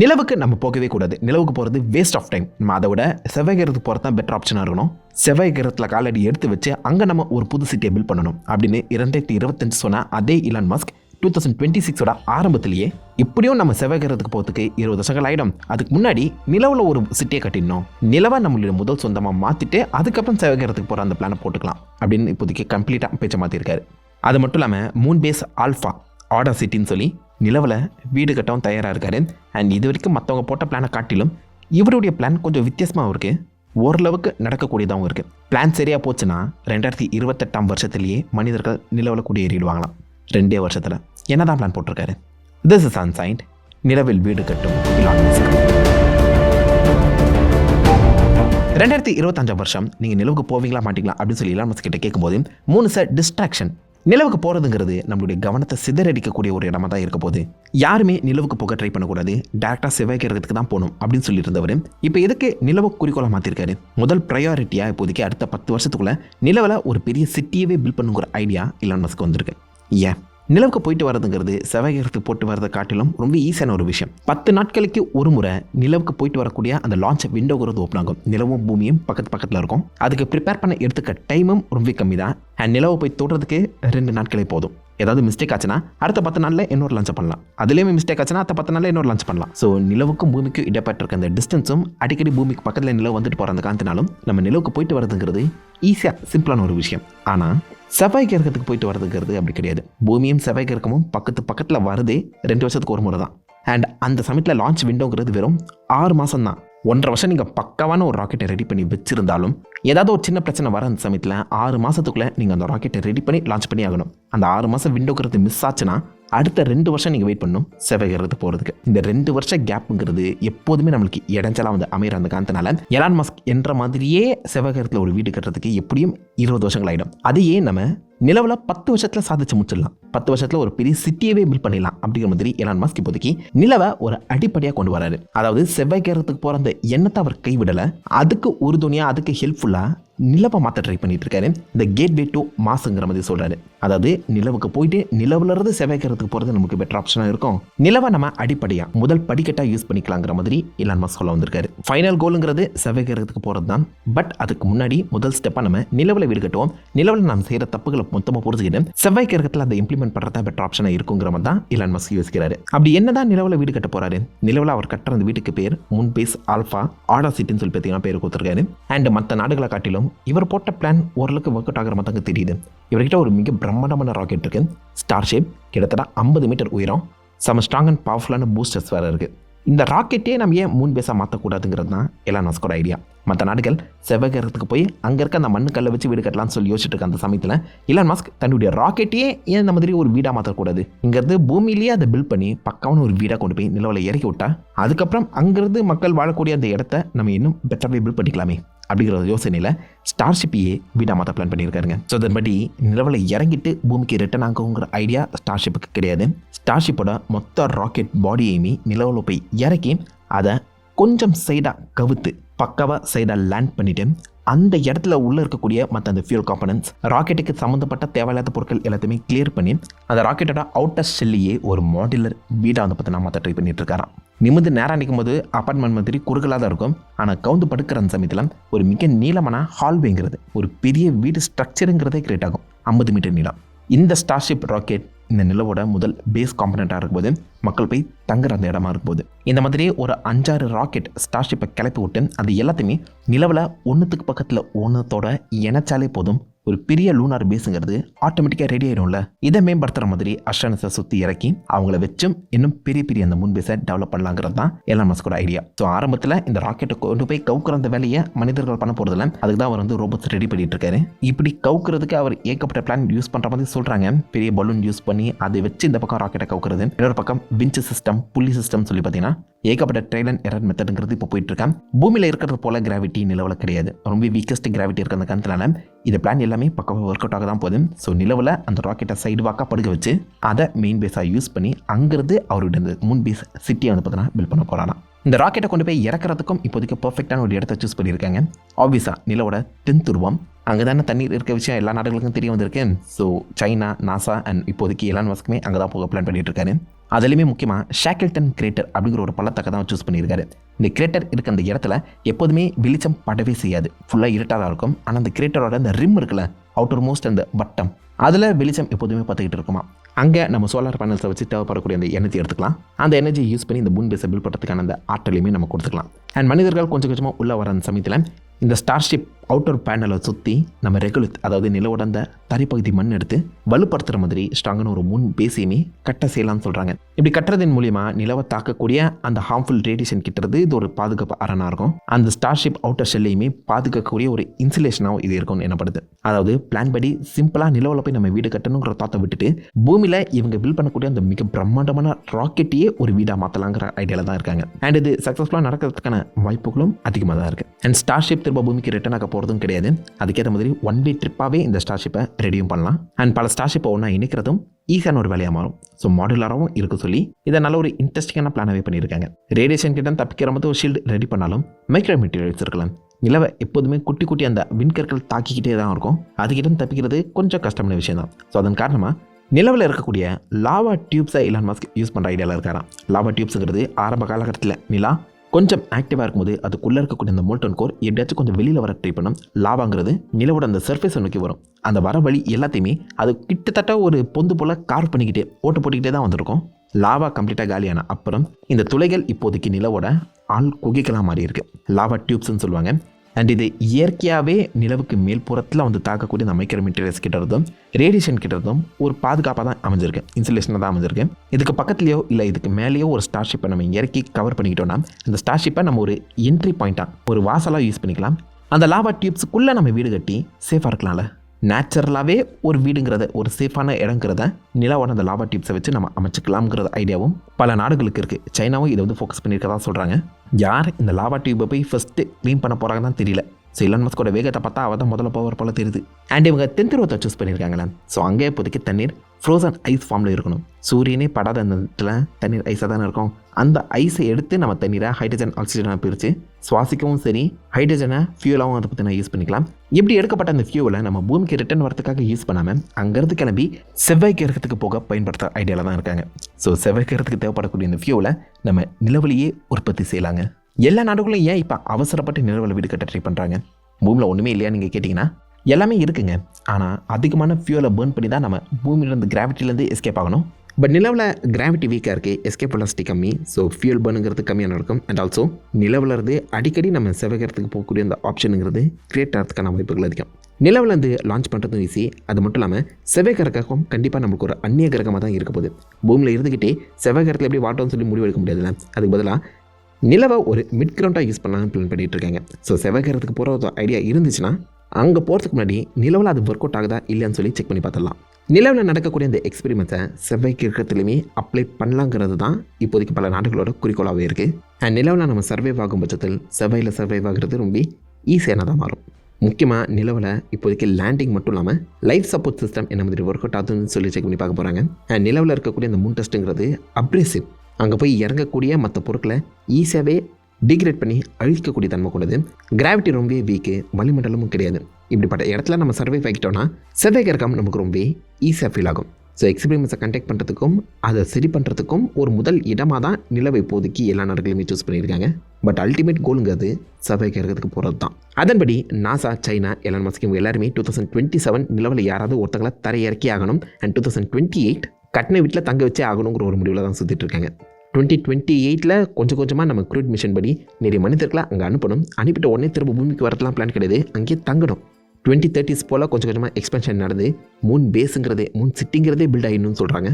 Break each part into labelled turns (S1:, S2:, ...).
S1: நிலவுக்கு நம்ம போகவே கூடாது. நிலவுக்கு போகிறது வேஸ்ட் ஆஃப் டைம் நம்ம அதை விட செவ்வாய் கிரகத்துக்கு போகிறது தான் பெட்டர் ஆப்ஷனாக இருக்கணும். செவ்வாய் கிரகத்தில் காலடி எடுத்து வச்சு அங்கே நம்ம ஒரு புது சிட்டியை பில்ட் பண்ணணும். அப்படின்னு இரண்டாயிரத்தி இருபத்தஞ்சு சொன்ன அதே Elon Musk two thousand twenty சிக்ஸோட ஆரம்பத்திலேயே இப்படியும் நம்ம செவ்வாய் கிரகத்துக்கு போகிறதுக்கு இருபது வருஷங்கள் ஆகிடும் அதுக்கு முன்னாடி நிலவில் ஒரு சிட்டியை கட்டிடணும். நிலவை நம்மளுடைய முதல் சொந்தமாக மாற்றிட்டு அதுக்கப்புறம் செவ்வாய் கிரகத்துக்கு போகிற அந்த பிளானை போட்டுக்கலாம். அப்படின்னு இப்போதைக்கு கம்ப்ளீட்டாக பேச்சை மாற்றிருக்காரு அது மட்டும் இல்லாமல் மூன் பேஸ் ஆல்ஃபா ஆர்டர் சிட்டின்னு சொல்லி நிலவில் வீடு கட்டவும் தயாராக இருக்காரு. அண்ட் இது வரைக்கும் மற்றவங்க போட்ட பிளானை காட்டிலும் இவருடைய பிளான் கொஞ்சம் வித்தியாசமாகவும் இருக்குது ஓரளவுக்கு நடக்கக்கூடியதாகவும் இருக்குது பிளான் சரியாக போச்சுன்னா ரெண்டாயிரத்தி இருபத்தெட்டாம் வருஷத்துலேயே மனிதர்கள் நிலவில் குடியேறிடுவாங்களாம். ரெண்டே வருஷத்தில். என்னதான் பிளான் போட்டிருக்காரு? திஸ் இஸ் அன்சைன்ட் நிலவில் வீடு கட்டும் ரெண்டாயிரத்தி இருபத்தஞ்சாம் வருஷம் நீங்கள் நிலவுக்கு போவீங்களா மாட்டீங்களா அப்படின்னு சொல்லி இலான் கிட்ட கேட்கும்போது மூணு சார் டிஸ்ட்ராக்ஷன் நிலவுக்கு போகிறதுங்கிறது நம்மளுடைய கவனத்தை சிதறடிக்கக்கூடிய ஒரு இடமா தான் இருக்க போகுது. யாருமே நிலவுக்கு போக ட்ரை பண்ணக்கூடாது. டேரெக்டாக செவ்வாய் கிரகத்துக்கு தான் போகணும் அப்படின்னு சொல்லியிருந்தவர். இப்போ எதுக்கு நிலவு குறிக்கோளை மாற்றிருக்காரு முதல் ப்ரையாரிட்டியாக இப்போதைக்கு அடுத்த பத்து வருஷத்துக்குள்ளே நிலவில் ஒரு பெரிய சிட்டியவே பில்ட் பண்ணுங்கிற ஐடியா இலான் வந்திருக்கு. ஏன்? நிலவுக்கு போயிட்டு வரதுங்கிறது செவ்வாய் போட்டு வரதை காட்டிலும் ரொம்ப ஈஸியான ஒரு விஷயம். பத்து நாட்களுக்கு ஒரு முறை நிலவுக்கு போயிட்டு வரக்கூடிய அந்த லான்ச் விண்டோங்கிறது ஓப்பன் ஆகும். நிலவும் பூமியும் பக்கத்து பக்கத்தில் இருக்கும். அதுக்கு ப்ரிப்பேர் பண்ண எடுத்துக்க டைமும் ரொம்ப கம்மி தான் அண்ட் நிலவை போய் தொடுறதுக்கு ரெண்டு நாட்களே போதும். ஏதாவது மிஸ்டேக் ஆச்சுன்னா அடுத்த பத்து நாளில் இன்னொரு லஞ்ச் பண்ணலாம். அதுலேயுமே மிஸ்டேக் ஆச்சுன்னா அடுத்த பத்து நாளில் இன்னொரு லஞ்ச் பண்ணலாம். ஸோ நிலவுக்கும் பூமிக்கும் இடப்பட்டிருக்க அந்த டிஸ்டன்ஸும் அடிக்கடி பூமிக்கு பக்கத்தில் நிலவு வந்துட்டு போகிற அந்த காரணத்தினாலும் நம்ம நிலவுக்கு போயிட்டு வரதுங்கிறது ஈஸியாக சிம்பிளான ஒரு விஷயம். ஆனால் செவ்வாய் கிரகத்துக்கு போயிட்டு வரதுங்கிறது அப்படி கிடையாது. பூமியும் செவ்வாய் கிரகமும் பக்கத்து பக்கத்தில் வருதே ரெண்டு வருஷத்துக்கு ஒரு முறை தான் அண்ட் அந்த சமயத்தில் லான்ச் விண்டோங்கிறது வெறும் ஆறு மாதம் தான் ஒன்றரை வருஷம் நீங்கள் பக்காவான ஒரு ராக்கெட்டை ரெடி பண்ணி வச்சிருந்தாலும் ஏதாவது ஒரு சின்ன பிரச்சனை வர அந்த சமயத்தில் ஆறு மாதத்துக்குள்ளே நீங்கள் அந்த ராக்கெட்டை ரெடி பண்ணி லான்ச் பண்ணி ஆகணும். அந்த ஆறு மாதம் விண்டோங்கிறது மிஸ் ஆச்சுன்னா அடுத்த ரெண்டு வருஷம் நீங்கள் வெயிட் பண்ணணும் செவ்வாய் போகிறதுக்கு இந்த ரெண்டு வருஷம் கேப்புங்கிறது எப்போதுமே நம்மளுக்கு இடைஞ்சலாக வந்து அமைகிற அந்த காரணத்தினால எலான் மஸ்க் என்ற மாதிரியே செவ்வாய் ஒரு வீடு கட்டுறதுக்கு எப்படியும் இருபது வருஷங்கள் ஆகிடும் அதையே நம்ம நிலவில் பத்து வருஷத்தில் சாதிச்சு முடிச்சிடலாம். பத்து வருஷத்தில் ஒரு பெரிய சிட்டியவே பில்ட் பண்ணிடலாம் அப்படிங்கிற மாதிரி எலான் மஸ்க் இப்போதைக்கு நிலவை ஒரு அடிப்படையாக கொண்டு வராரு. அதாவது செவ்வாய் கிரகத்துக்கு போகிற அந்த எண்ணத்தை அவர் கைவிடலை. அதுக்கு உறுதுணையாக அதுக்கு ஹெல்ப்ஃபுல்லாக நிலவை மாற்ற ட்ரை பண்ணிட்டு இருக்காரு இந்த கேட்வே டு மாசுங்கிற மாதிரி சொல்கிறாரு அதாவது நிலவுக்கு போயிட்டு நிலவுல இருந்து செவ்வாய் போகிறது நமக்கு பெட்டர் ஆப்ஷனாக இருக்கும். நிலவை நம்ம அடிப்படையாக முதல் படிக்கட்டாக யூஸ் பண்ணிக்கலாங்கிற மாதிரி இலான் மஸ்க் சொல்ல வந்திருக்காரு. ஃபைனல் கோலுங்கிறது செவ்வாய் போகிறது தான் பட் அதுக்கு முன்னாடி முதல் ஸ்டெப்பாக நம்ம நிலவில் வீடு கட்டுவோம். நிலவில் நாம் செய்கிற தப்புகளை மொத்தமாக புரிஞ்சுக்கிட்டு செவ்வாய் கிரகத்தில் அதை இம்ப்ளிமெண்ட் பண்ணுறதா பெட்டர் ஆப்ஷனாக இருக்குங்கிற மாதிரி தான் இலான் மஸ்க் யோசிக்கிறாரு. அப்படி என்னதான் நிலவில் வீடு கட்ட போகிறாரு நிலவில் அவர் கட்டுற அந்த வீட்டுக்கு பேர் முன்பேஸ் ஆல்ஃபா ஆடா சிட்டின்னு சொல்லி பார்த்தீங்கன்னா பேர் கொடுத்துருக்காரு. அண்ட் மற்ற நாடுகளை காட்டிலும் இவர் போட்ட பிளான் ஓரளவுக்கு ஒர்க் அவுட் ஆகிற மாதிரி தாங்க தெரியுது. இவர்கிட்ட ஒரு மிக பிரம்மாண்டமான ராக்கெட் இருக்கு. ஸ்டார் ஷேப் கிட்டத்தட்ட ஐம்பது மீட்டர் உயரம் செம ஸ்ட்ராங் அண்ட் பவர்ஃபுல்லான பூஸ்டர்ஸ் வேறு இருக்குது இந்த ராக்கெட்டே நம்ம ஏன் மூன் பேஸாக மாற்றக்கூடாதுங்கிறது தான் எலான் நாஸ்கோட ஐடியா மற்ற நாடுகள் செவ்வகிரகத்துக்கு போய் அங்கே இருக்க அந்த மண்ணு கல்லை வச்சு வீடு கட்டலாம்னு சொல்லி யோசிச்சுட்டு இருக்க அந்த சமயத்தில் இலான் மாஸ்க் தன்னுடைய ராக்கெட்டையே ஏன் இந்த மாதிரி ஒரு வீடாக மாற்றக்கூடாது இங்கேருந்து பூமியிலேயே அதை பில்ட் பண்ணி பக்காவான ஒரு வீடாக கொண்டு போய் நிலவில் இறக்கி விட்டா அதுக்கப்புறம் அங்கேருந்து மக்கள் வாழக்கூடிய அந்த இடத்த நம்ம இன்னும் பெட்டராகவே பில்ட் பண்ணிக்கலாமே. அப்படிங்கிற ஒரு யோசனையில் ஸ்டார்ஷிப்பையே வீடாக பிளான் பண்ணியிருக்காருங்க. ஸோ அதன்படி நிலவில் இறங்கிட்டு பூமிக்கு ரிட்டர்ன் ஆகுங்கிற ஐடியா ஸ்டார்ஷிப்புக்கு கிடையாது. ஸ்டார்ஷிப்போட மொத்த ராக்கெட் பாடியையுமே நிலவில் போய் இறக்கி அதை கொஞ்சம் சைடாக கவுத்து பக்காவாக சைடாக லேண்ட் பண்ணிவிட்டு அந்த இடத்துல உள்ளே இருக்கக்கூடிய மற்ற அந்த ஃபியூல் காம்பனன்ஸ் ராக்கெட்டுக்கு சம்மந்தப்பட்ட தேவையில்லாத பொருட்கள் எல்லாத்தையுமே கிளியர் பண்ணி அந்த ராக்கெட்டோட அவுட்டர் ஷெல்லையே ஒரு மாடுலர் வீடாக வந்து பார்த்தீங்கன்னா மற்ற ட்ரை பண்ணிட்டு இருக்காராம். நிமிந்து நேராக நிற்கும் போது அப்பார்ட்மெண்ட் மாதிரி குறுகலாக தான் இருக்கும். ஆனால் கவுந்து படுக்கிற அந்த சமயத்தில் ஒரு மிக நீளமான ஹால்வேங்கிறது ஒரு பெரிய வீடு ஸ்ட்ரக்சருங்கிறதே கிரியேட் ஆகும். ஐம்பது மீட்டர் நீளம். இந்த ஸ்டார்ஷிப் ராக்கெட் இந்த நிலவோட முதல் பேஸ் காம்பனண்ட்டாக இருக்கும்போது மக்கள் போய் தங்குற அந்த இடமா இருக்கும்போது. இந்த மாதிரி ஒரு அஞ்சாறு ராக்கெட் ஸ்டார்ஷிப்பை கிளப்பி விட்டு அது எல்லாத்தையுமே நிலவில் ஒன்றுத்துக்கு பக்கத்தில் ஒன்றுத்தோட இணைச்சாலே போதும். ஒரு பெரிய லூனார் பேஸுங்கிறது ஆட்டோமேட்டிக்காக ரெடி ஆயிடும்ல. இதை மேம்படுத்துகிற மாதிரி அஸ்ட்ரானஸை சுற்றி இறக்கி அவங்கள வச்சும் இன்னும் பெரிய பெரிய அந்த முன் பேஸை டெவலப் பண்ணலாங்கிறது தான் எல்லாம் மஸ்கோட ஐடியா ஸோ ஆரம்பத்தில் இந்த ராக்கெட்டை கொண்டு போய் கவுக்குற அந்த வேலையை மனிதர்கள் பண்ண போகிறதில்ல அதுக்கு தான் அவர் வந்து ரோபோட்ஸ் ரெடி பண்ணிட்டு இருக்காரு. இப்படி கவுக்குறதுக்கு அவர் ஏகப்பட்ட பிளான் யூஸ் பண்ணுற மாதிரி சொல்கிறாங்க பெரிய பலூன் யூஸ் பண்ணி அதை வச்சு இந்த பக்கம் ராக்கெட்டை கவுக்குறது. இன்னொரு பக்கம் விஞ்ச் சிஸ்டம் புள்ளி சிஸ்டம் சொல்லி பார்த்தீங்கன்னா ஏகப்பட்ட ட்ரைல் அண்ட் எரர் மெத்தடுங்கிறது இப்போ போயிட்டு இருக்கேன் பூமியில் இருக்கிறது போல கிராவிட்டி நிலவில் கிடையாது. ரொம்ப வீக்கஸ்ட் கிராவிட்டி இருக்கிற அந்த காரணத்தினால இந்த பிளான் எல்லாமே பக்கமாக ஒர்க் அவுட் ஆக தான் போகுது ஸோ நிலவில் அந்த ராக்கெட்டை சைடு வாக்காக படுக்க வச்சு அதை மெயின் பேஸாக யூஸ் பண்ணி அங்கேருந்து அவருடைய இந்த மூன் பேஸ் சிட்டியை வந்து பார்த்தீங்கன்னா பில்ட் பண்ண போகிறாராம் இந்த ராக்கெட்டை கொண்டு போய் இறக்குறதுக்கும் இப்போதைக்கு பர்ஃபெக்டான ஒரு இடத்த சூஸ் பண்ணியிருக்காங்க. ஆப்வியஸாக நிலவோட தென் துருவம் அங்கே தானே தண்ணீர் இருக்க விஷயம் எல்லா நாடுகளுக்கும் தெரிய வந்திருக்கு. ஸோ சைனா நாசா அண்ட் இப்போதைக்கு எல்லா மஸ்க்குமே அங்கே தான் போக பிளான் பண்ணிட்டு இருக்காரு. அதுலேயுமே முக்கியமாக ஷேக்கில்டன் கிரேட்டர் அப்படிங்கிற ஒரு பள்ளத்தக்க தான் சூஸ் பண்ணியிருக்காரு. இந்த கிரேட்டர் இருக்க அந்த இடத்துல எப்போதுமே வெளிச்சம் படவே செய்யாது. ஃபுல்லாக இருட்டாக தான் இருக்கும். ஆனால் அந்த கிரேட்டரோட அந்த ரிம் இருக்குல்ல அவுட்டர் மோஸ்ட் அந்த பட்டம் அதில் வெளிச்சம் எப்போதுமே பார்த்துக்கிட்டு இருக்குமா? அங்கே நம்ம சோலார் பேனல்ஸை வச்சு தேவைப்படக்கூடிய அந்த எனர்ஜி எடுத்துக்கலாம். அந்த எனர்ஜியை யூஸ் பண்ணி இந்த மூன் பேஸை பில் பண்ணுறதுக்கான அந்த ஆற்றலையுமே நம்ம கொடுத்துக்கலாம். அண்ட் மனிதர்கள் கொஞ்சம் கொஞ்சமாக உள்ளே வர அந்த சமயத்தில் இந்த ஸ்டார்ஷிப் அவுட்டர் பேனலை சுற்றி நம்ம ரெகுலத் அதாவது நிலவுடந்த தரைப்பகுதி மண் எடுத்து வலுப்படுத்துகிற மாதிரி ஸ்ட்ராங்கான ஒரு முன் பேசியுமே கட்ட செய்யலாம்னு சொல்கிறாங்க இப்படி கட்டுறதன் மூலியமா நிலவை தாக்கக்கூடிய அந்த ஹார்ம்ஃபுல் ரேடியேஷன் கிட்டது இது ஒரு பாதுகாப்பு அரணாக இருக்கும். அந்த ஸ்டார்ஷிப் அவுட்டர் ஷெல்லையுமே பாதுகாக்கக்கூடிய ஒரு இன்சுலேஷனாகவும் இது இருக்கும்னு எனப்படுது அதாவது பிளான் படி சிம்பிளாக நிலவில் போய் நம்ம வீடு கட்டணுங்கிற தாத்தை விட்டுட்டு பூமியில் இவங்க பில் பண்ணக்கூடிய அந்த மிக பிரம்மாண்டமான ராக்கெட்டையே ஒரு வீடாக மாற்றலாங்கிற ஐடியாவில் தான் இருக்காங்க. அண்ட் இது சக்ஸஸ்ஃபுல்லாக நடக்கிறதுக்கான வாய்ப்புகளும் அதிகமாக தான் இருக்குது அண்ட் ஸ்டார்ஷிப் திரும்ப பூமிக்கு ரிட்டர்ன் ஆக போகிறதும் கிடையாது. அதுக்கேற்ற மாதிரி ஒன் வே ட்ரிப்பாகவே இந்த ஸ்டார்ஷிப்பை ரெடியும் பண்ணலாம். அண்ட் பல ஸ்டார்ஷிப்பை ஒன்றா இணைக்கிறதும் ஈஸியான ஒரு வேலையாக மாறும். ஸோ மாடுலராகவும் இருக்க சொல்லி இதை நல்ல ஒரு இன்ட்ரெஸ்டிங்கான பிளானாகவே பண்ணியிருக்காங்க. ரேடியேஷன் கிட்ட தப்பிக்கிற மாதிரி ஒரு ஷீல்டு ரெடி பண்ணாலும் மைக்ரோ மெட்டீரியல்ஸ் இருக்கலாம். நிலவை எப்போதுமே குட்டி குட்டி அந்த விண்கற்கள் தாக்கிக்கிட்டே தான் இருக்கும். அதுக்கிட்ட தப்பிக்கிறது கொஞ்சம் கஷ்டமான விஷயம் தான். ஸோ அதன் காரணமாக நிலவில் இருக்கக்கூடிய லாவா டியூப்ஸை இலான் மாஸ்க் யூஸ் பண்ணுற ஐடியாவில் இருக்காராம். லாவா டியூப்ஸுங்கிறது ஆரம்ப காலகட்டத்தில் நிலா கொஞ்சம் ஆக்டிவாக இருக்கும்போது அதுக்குள்ளே இருக்கக்கூடிய அந்த மோல்டன் கோர் எப்படியாச்சும் கொஞ்சம் வெளியில் வர ட்ரை பண்ணும். லாவாங்கிறது நிலவோட அந்த சர்ஃபேஸை நோக்கி வரும். அந்த வர வழி எல்லாத்தையுமே அது கிட்டத்தட்ட ஒரு பொந்து போல் கார் பண்ணிக்கிட்டே ஓட்டு போட்டுக்கிட்டே தான் வந்திருக்கும். லாவா கம்ப்ளீட்டாக காலியான அப்புறம் இந்த துளைகள் இப்போதைக்கு நிலவோட ஆள் குகைக்கெல்லாம் மாறி இருக்கு லாவா டியூப்ஸ்னு சொல்லுவாங்க. அண்ட் இது இயற்கையாகவே நிலவுக்கு மேல்புறத்தில் வந்து தாக்கக்கூடிய இந்த மைக்ரோ மெட்டீரியல்ஸ் கிட்ட இருந்தும் ரேடியேஷன் கிட்ட இருந்தும் ஒரு பாதுகாப்பாக தான் அமைஞ்சிருக்கு. இன்சுலேஷனாக தான் அமைஞ்சிருக்கு. இதுக்கு பக்கத்துலேயோ இல்லை இதுக்கு மேலேயோ ஒரு ஸ்டார்ஷிப்பை நம்ம இறக்கி கவர் பண்ணிக்கிட்டோம்னா அந்த ஸ்டார்ஷிப்பை நம்ம ஒரு என்ட்ரி பாயிண்ட்டாக ஒரு வாசலாக யூஸ் பண்ணிக்கலாம். அந்த லாவா டியூப்ஸுக்குள்ளே நம்ம வீடு கட்டி சேஃபாக இருக்கலாம்ல. நேச்சுரலாகவே ஒரு வீடுங்கிறத ஒரு சேஃபான இடங்கிறத நிலவோட அந்த லாவா டிப்ஸை வச்சு நம்ம அமைச்சுக்கலாம்ங்கிறது ஐடியாவும் பல நாடுகளுக்கு இருக்குது சைனாவும் இதை வந்து ஃபோக்கஸ் பண்ணியிருக்கதா சொல்கிறாங்க யார் இந்த லாவா டியூப்பை போய் ஃபஸ்ட்டு க்ளீன் பண்ண போகிறாங்கன்னு தான் தெரியல. ஸோ இலன் மஸ்கோட வேகத்தை பார்த்தா அவள் தான் முதல்ல போவர் போல தெரியுது. அண்ட் இவங்க தென்திருவத்தை சூஸ் பண்ணியிருக்காங்களே ஸோ அங்கே இப்போதைக்கு தண்ணீர் ஃப்ரோசன் ஐஸ் ஃபார்மில் இருக்கணும். சூரியனே படாத அந்த இடத்துல தண்ணீர் ஐஸாக தானே இருக்கும். அந்த ஐஸை எடுத்து நம்ம தண்ணீரை ஹைட்ரஜன் ஆக்சிஜனாக பிரித்து சுவாசிக்கவும் சரி ஹைட்ரஜனை ஃபியூலாகவும் அதை பற்றி நான் யூஸ் பண்ணிக்கலாம். இப்படி எடுக்கப்பட்ட அந்த ஃபியூலை நம்ம பூமிக்கு ரிட்டர்ன் வரதுக்காக யூஸ் பண்ணாமல் அங்கேருந்து கிளம்பி செவ்வாய் கிரகத்துக்கு போக பயன்படுத்த ஐடியாவில் தான் இருக்காங்க. ஸோ செவ்வாய் கிரகத்துக்கு தேவைப்படக்கூடிய இந்த ஃபியூலை நம்ம நிலவிலேயே உற்பத்தி செய்யலாங்க. எல்லா நாடுகளும் ஏன் இப்போ அவசரப்பட்டு நிலவில் வீடு கட்ட ட்ரை பண்ணுறாங்க பூமியில் ஒன்றுமே இல்லையா நீங்கள் கேட்டிங்கன்னா எல்லாமே இருக்குங்க. ஆனால் அதிகமான ஃபியூலை பேர்ன் பண்ணி தான் நம்ம பூமியிலேருந்து கிராவிட்டிலேருந்து எஸ்கேப் ஆகணும். பட் நிலவில் கிராவிட்டி வீக்காக இருக்குது எஸ்கேப் வெலாசிட்டி கம்மி. ஸோ ஃபியூல் பர்னுங்கிறது கம்மியாக நடக்கும். அண்ட் ஆல்சோ நிலவில் இருந்து அடிக்கடி நம்ம செவகிறதுக்கு போகக்கூடிய அந்த ஆப்ஷனுங்கிறது கிரியேட் ஆகிறதுக்கான வாய்ப்புகள் அதிகம். நிலவிலேருந்து லான்ச் பண்ணுறதும் ஈஸி அது மட்டும் இல்லாமல் செவ்வாய்க்கிரகம் கண்டிப்பாக நமக்கு ஒரு அந்நிய கிரகமாக தான் இருக்க போகுது. பூமியில் இருந்துக்கிட்டே செவ்வாய்க்கிரகத்தில் எப்படி வாட்டோம்னு சொல்லி முடிவு எடுக்க முடியாதுல்ல? அதுக்கு பதிலாக நிலவை ஒரு மிட் கிரவுண்டாக யூஸ் பண்ணலாம்னு பிளான் பண்ணிகிட்டு இருக்காங்க. ஸோ செவ்வாய்க்கிரகத்துக்கு போகிற ஒரு ஐடியா இருந்துச்சுன்னா அங்கே போகிறதுக்கு முன்னாடி நிலவில் அது ஒர்க் அவுட் ஆகுதா இல்லையான்னு சொல்லி செக் பண்ணி பார்த்துடலாம். நிலவில் நடக்கக்கூடிய இந்த எக்ஸ்பெரிமெண்ட்ஸை செவ்வாய் கிரகத்துலையுமே அப்ளை பண்ணலாங்கிறது தான் இப்போதைக்கு பல நாடுகளோட குறிக்கோளாகவே இருக்குது அண்ட் நிலவில் நம்ம சர்வைவ் ஆகும் பட்சத்தில் செவ்வாயில் சர்வைவ் ஆகிறது ரொம்ப ஈஸியானதாக மாறும். முக்கியமாக நிலவில் இப்போதைக்கு லேண்டிங் மட்டும் இல்லாமல் லைஃப் சப்போர்ட் சிஸ்டம் என்ன மாதிரி ஒர்க் அவுட் ஆகுதுன்னு சொல்லி செக் பண்ணி பார்க்க போகிறாங்க அண்ட் நிலவில் இருக்கக்கூடிய அந்த மூன் டெஸ்ட்டுங்கிறது அப்ரேசிவ் அங்கே போய் இறங்கக்கூடிய மற்ற பொருட்களை ஈஸியாகவே டிகிரேட் பண்ணி அழிக்கக்கூடிய தன்மை கொண்டது. கிராவிட்டி ரொம்பவே வீக்கு வளிமண்டலமும் கிடையாது. இப்படிப்பட்ட இடத்துல நம்ம சர்வை ஆகிட்டோம்னா செவ்வாய் கிரகம் நமக்கு ரொம்பவே ஈஸியாக ஃபீல் ஆகும். ஸோ எக்ஸ்பீரியன்ஸை கண்டெக்ட் பண்ணுறதுக்கும் அதை சரி பண்ணுறதுக்கும் ஒரு முதல் இடமாக தான் நிலவை இப்போதைக்கு எல்லா நாடுகளுமே சூஸ் பண்ணியிருக்காங்க. பட் அல்டிமேட் கோலுங்கிறது செவ்வாய் கிரகத்துக்கு போகிறது தான் அதன்படி நாசா சைனா எல்லா மஸ்க் இவங்க எல்லாருமே டூ தௌசண்ட் டுவெண்ட்டி செவன் நிலவில் யாராவது ஒருத்தங்களை தரையிறக்கி ஆகணும். And two thousand twenty eight கட்டின வீட்டில் தங்க வச்சே ஆகணுங்கிற ஒரு முடிவில் தான் சுற்றிட்டு இருக்காங்க. டுவெண்ட்டி டுவெண்ட்டி எயிட்டில் கொஞ்சம் கொஞ்சமாக நம்ம க்ரூட் மிஷன் படி நிறைய மனிதர்களை அங்கே அனுப்பணும். அனுப்பிட்ட உடனே திரும்ப பூமிக்கு வரதுலாம் பிளான் கிடையாது. அங்கேயே தங்கணும். டுவெண்ட்டி தேர்ட்டிஸ் போல் கொஞ்சம் கொஞ்சமாக எக்ஸ்பென்ஷன் நடந்து மூன் பேஸுங்கிறதே மூன் சிட்டிங்கிறதே பில்ட் ஆகிடணும்னு சொல்கிறாங்க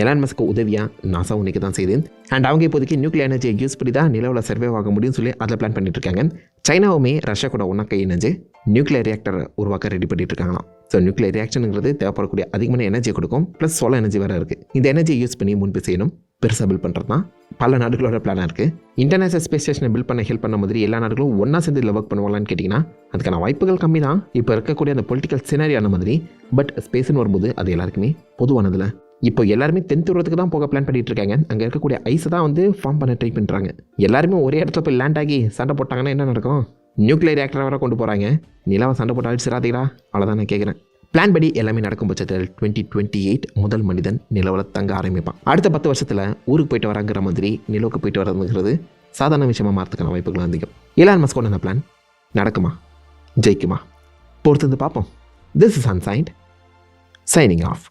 S1: எலான் மஸ்க்கு உதவியாக நாசா உன்னைக்கு தான் செய்யுது அண்ட் அவங்க இப்போதைக்கு நியூக்ளியர் எனர்ஜியை யூஸ் பண்ணி தான் நிலவில் சர்வே ஆக முடியும்னு சொல்லி அதில் பிளான் பண்ணிட்டு இருக்காங்க. சைனாவுமே ரஷ்யா கூட ஒன்றா கை இணைஞ்சு நியூக்ளியர் ரியாக்டர் உருவாக்க ரெடி பண்ணிட்டு இருக்காங்களாம். ஸோ நியூக்ளியர் ரியாக்ஷனுங்கிறது தேவைப்படக்கூடிய அதிகமான எனர்ஜி கொடுக்கும். ப்ளஸ் சோலர் எனர்ஜி வேறு இருக்குது இந்த எனர்ஜியை யூஸ் பண்ணி முன்பு செய்யணும். பெருசாக பில் பண்ணுறது தான் பல நாடுகளோட பிளானாக இருக்குது இன்டர்நேஷனல் ஸ்பேஸ் ஸ்டேஷனை பில் பண்ண ஹெல்ப் பண்ண மாதிரி எல்லா நாடுகளும் ஒன்றா சேர்ந்து இதில் ஒர்க் பண்ணுவாங்களான்னு கேட்டிங்கன்னா அதுக்கான வாய்ப்புகள் கம்மி தான் இப்போ இருக்கக்கூடிய அந்த பொலிட்டிக்கல் சினாரியான மாதிரி பட் ஸ்பேஸ்னு வரும்போது அது எல்லாருக்குமே பொதுவானதில். இப்போ எல்லாருமே தென் துருவத்துக்கு தான் போக பிளான் பண்ணிட்டு இருக்காங்க. அங்கே இருக்கக்கூடிய ஐஸை தான் வந்து ஃபார்ம் பண்ண ட்ரை பண்ணுறாங்க எல்லாருமே ஒரே இடத்துல போய் லேண்ட் ஆகி சண்டை போட்டாங்கன்னா என்ன நடக்கும்? நியூக்ளியர் ரியாக்டரை வர கொண்டு போகிறாங்க நிலாவை சண்டை போட்டு அழிச்சிடாதீங்களா அவ்வளோதான் நான் கேட்குறேன் பிளான் படி எல்லாமே நடக்கும் பட்சத்தில் டுவெண்ட்டி டுவெண்ட்டி எயிட் முதல் மனிதன் நிலவில் தங்க ஆரம்பிப்பான். அடுத்த பத்து வருஷத்தில் ஊருக்கு போயிட்டு வராங்கிற மாதிரி நிலவுக்கு போயிட்டு வரதுங்கிறது சாதாரண விஷயமா மாறத்துக்கான வாய்ப்புகள் அதிகம். இலான் மஸ்க் கொண்ட பிளான் நடக்குமா? ஜெயிக்குமா? பொறுத்து வந்து பார்ப்போம். This is ancient signing off